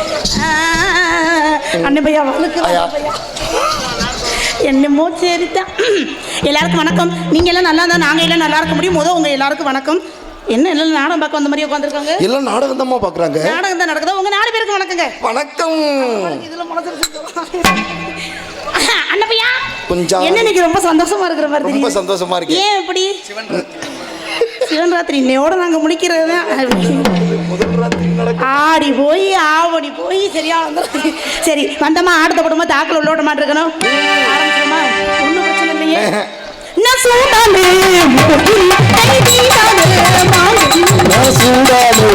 ஐயா. அண்ணபையா. என்னமோ சரிதான் எல்லாருக்கும் வணக்கம். நீங்க எல்லாம் நல்லா இருந்தா நாங்க எல்லாம் நல்லா இருக்க முடியும். முதல் உங்க எல்லாருக்கும் வணக்கம். என்ன எல்லாம் நாடகம் பார்க்க வந்த மாதிரி உட்காந்துருக்காங்க எல்லாம் நாடகம் தான்மா பாக்குறாங்க நாடகம் தான் நடக்குதா? உங்க நாலு பேருக்கு வணக்கங்க. வணக்கம். இதுல மனசு அண்ணபையா கொஞ்சம் என்ன இன்னைக்கு ரொம்ப சந்தோஷமா இருக்கிற மாதிரி ரொம்ப. சந்தோஷமா இருக்கு. ஏன் இப்படி? சிவன் ராத்திரி இன்னையோட நாங்க முடிக்கிறது தான் ஆடி போய் ஆவடி போய் சரியா வந்துடும் சரி வந்தமா ஆடத்த போடுமா தாக்கில் உள்ளோட மாட்டிருக்கணும். ஒன்றும் பிரச்சனை இல்லையே. நான் சூடானே. நான் சூடானே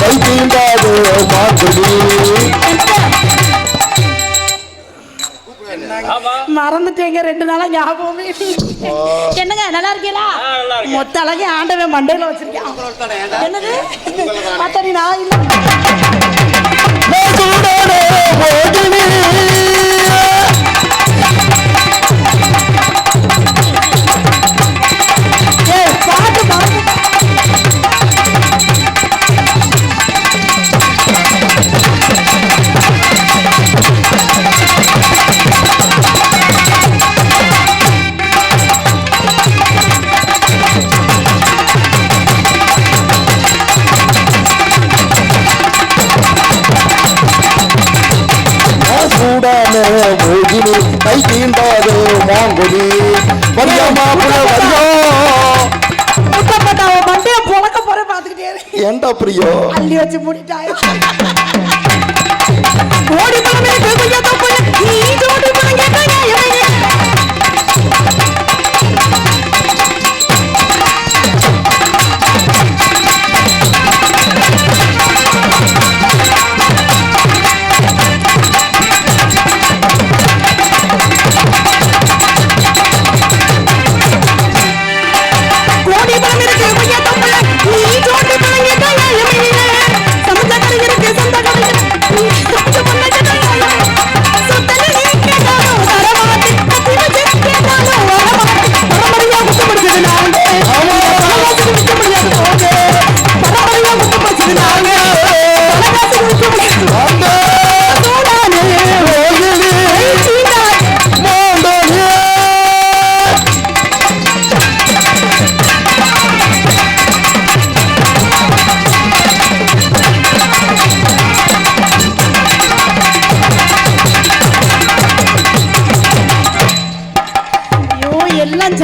கை தீண்டாதே மறந்துட்டேங்க ரெண்டு நாளா ஞாபகமே நல்லா இருக்கீங்களா மொத்த அழகே ஆண்டவன் மண்டையில வச்சிருக்கேன். என்னது? நான் இல்லை கை தீண்டாதே மாங்குடி. வரியா மாப்பிள்ள வரியா முத்தப்பட்ட அவன் மண்டைய புழக்க போற பாத்துக்கிட்டே இரு. ஏன்டா பிரியோ? அள்ளி வச்சு மூடிட்டாய்? ஓடி பழமே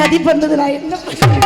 சதி பண்ணது நான் என்ன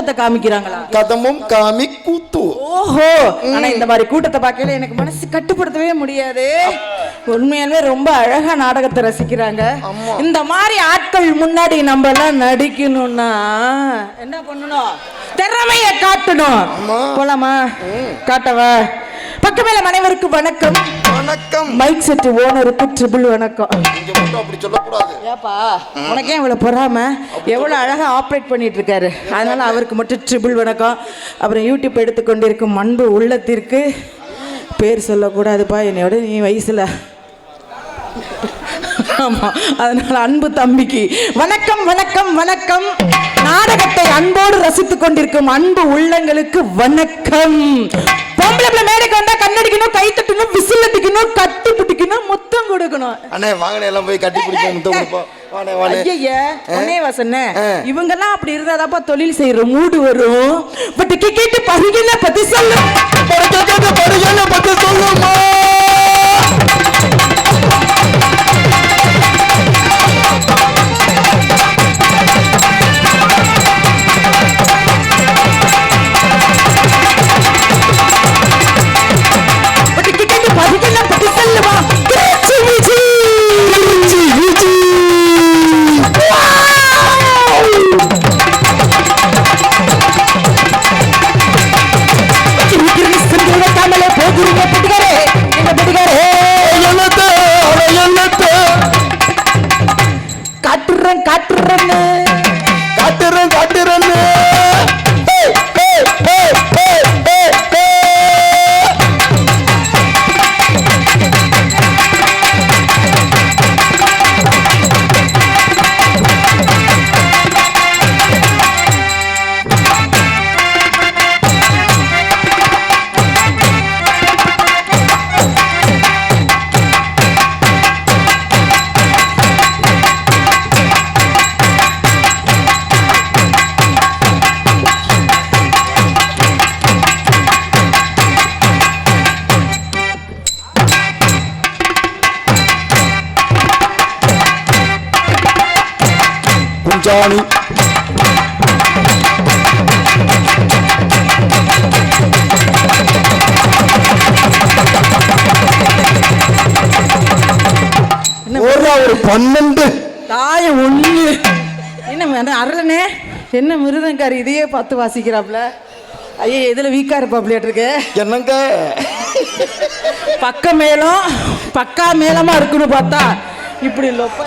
கதம்பத்தை காமிக்கிறாங்களா? கதமும் காமி கூத்து ஓஹோ ஆனா இந்த மாதிரி கூட்டத்தை பார்க்கல எனக்கு மனசு கட்டுப்படுத்தவே முடியாது. உண்மையாலுமே ரொம்ப அழகா நாடகத்தை ரசிக்கிறாங்க. இந்த மாதிரி ஆட்கள் முன்னாடி நம்ம எல்லாம் நடிக்கணும்னா என்ன பண்ணணும்? திறமைய காட்டணும். போலாமா? காட்டவா? பக்கமேல அனைவருக்கும் வணக்கம். வணக்கம். மைக் செட் ஓனருக்கு ட்ரிபிள் வணக்கம். அப்படி சொல்லக்கூடாது. ஏப்பா? உனக்கே இவ்வளவு பொறாம? எவ்வளவு அழகா ஆப்ரேட் பண்ணிட்டு இருக்காரு அதனால அவருக்கு மட்டும் ட்ரிபிள் வணக்கம். அப்புறம் யூடியூப் எடுத்துக்கொண்டிருக்கும் அன்பு உள்ளத்திற்கு பேர் சொல்லக்கூடாதுப்பா. என்னையோட நீ வயசுல. ஆமா அதனால அன்பு தம்பிக்கு. வணக்கம் வணக்கம் வணக்கம். நாடகத்தை அன்போடு ரசித்துக் கொண்டிருக்கும் அன்பு உள்ளங்களுக்கு வணக்கம். பொம்பளை பிள்ளை மேடைக்கு வந்தா கண்ணடிக்கணும் கை தட்டணும் விசில் அடிக்கணும் கட்டி பிடிக்கணும் முத்தம் கொடுக்கணும். அண்ணே வாங்கண்ணே எல்லாம் போய் கட்டி பிடிப்போம் முத்தம் கொடுப்போம். இவங்கெல்லாம் அப்படி இருந்தாதாப்பா தொழில் செய்யற மூடு வரும். பட் கேட்டு பகுதியில பத்தி சொல்லு. குஞ்சாணி. ஒரு பன்னெண்டு. தாய ஒண்ணு. என்ன அரளனே. என்ன மிருதங்காரி இதையே பார்த்து வாசிக்கிறாப்ல ஐயோ எதுல வீக்கா இருப்பாப்லையாட்டு இருக்கு என்னங்க? பக்க மேளம் பக்கா மேளமா இருக்குன்னு பார்த்தா இப்படி லொப்ப.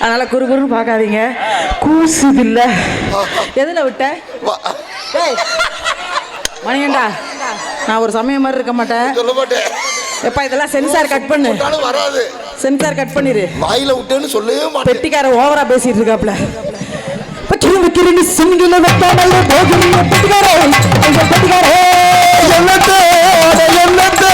அதனால குறு குறுன்னு பார்க்காதீங்க. கூசுது இல்ல எதுல விட்ட? வா- ஏய், மணிகண்டா நான் ஒரு சமயம் மாதிரி இருக்க மாட்டேன். சொல்ல மாட்டேன். எப்பா இதெல்லாம் சென்சார் கட் பண்ணு. வராது. சென்சார் கட் பண்ணிரு. வாயில விட்டேன்னு சொல்லவே மாட்டேன். பெட்டிக்கார ஓவரா பேசிட்டு இருக்காப்ல. பக்கிரி கிரினி சிங்கில வெட்டாமல் பெட்டிக்காரே. பெட்டிக்காரே. என்னத்த என்னத்த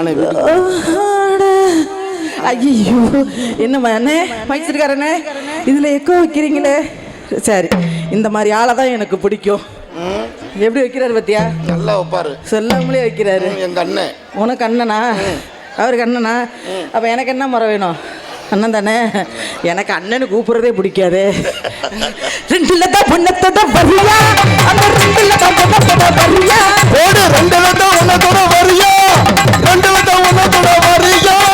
வாணே ஐயோ என்ன அண்ணே இதில் எக்கோ வைக்கிறீங்களே? சரி இந்த மாதிரி ஆளை தான் எனக்கு பிடிக்கும். எப்படி வைக்கிறாரு பத்தியா? நல்லா வைப்பாரு. சொல்லாமலே வைக்கிறாரு. எங்க அண்ணன் உனக்கு அண்ணனா? அவருக்கு அண்ணனா? அப்போ எனக்கு என்ன முறை வேணும்? அண்ணன் தானே? எனக்கு அண்ணனு கூப்பிடுறதே பிடிக்காது. ரெண்டுல தான் பொண்ணத்தை தான் வரியா? அந்த ரெண்டுல தான் பொண்ணத்தை தான் வரியா? போடு ரெண்டு லட்சம் ஒன்னத்தோட வரியா? ரெண்டு லட்சம் வரியா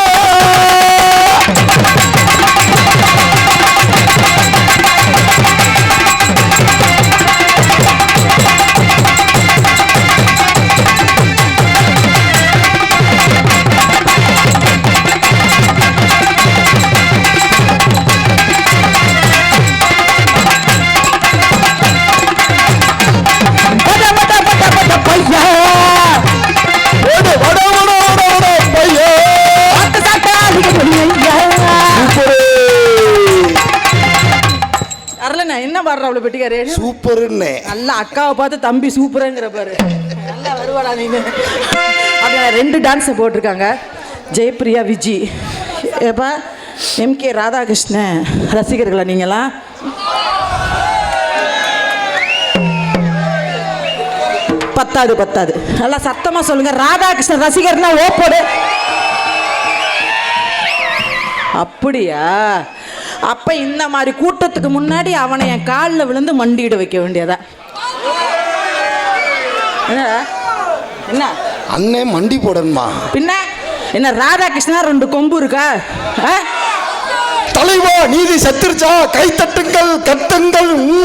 பாடுற அவ்வளோ பெட்டிக்காரு. சூப்பர்னே நல்லா அக்காவை பார்த்து தம்பி சூப்பருங்கிற பாரு. நல்லா வருவாடா நீங்க அப்படி ரெண்டு டான்ஸை போட்டிருக்காங்க. ஜெயப்பிரியா விஜி. ஏப்பா எம்கே ராதாகிருஷ்ணன் ரசிகர்களா நீங்களாம் பத்தாது பத்தாது. நல்லா சத்தமா சொல்லுங்க. ராதாகிருஷ்ணன் ரசிகர்னா ஓப்போடு அப்படியா? அப்ப இந்த மாதிரி கூட்டத்துக்கு முன்னாடி அவனை என் காலில் விழுந்து மண்டியிட வைக்க வேண்டியதா? என்ன? அண்ணே மண்டி போடணுமா? பின்ன? என்ன ராதாகிருஷ்ணா ரெண்டு கொம்பு இருக்கா? தலைவா நீதி செத்துருச்சா? கை தட்டுங்கள் கட்டுங்கள் ம்.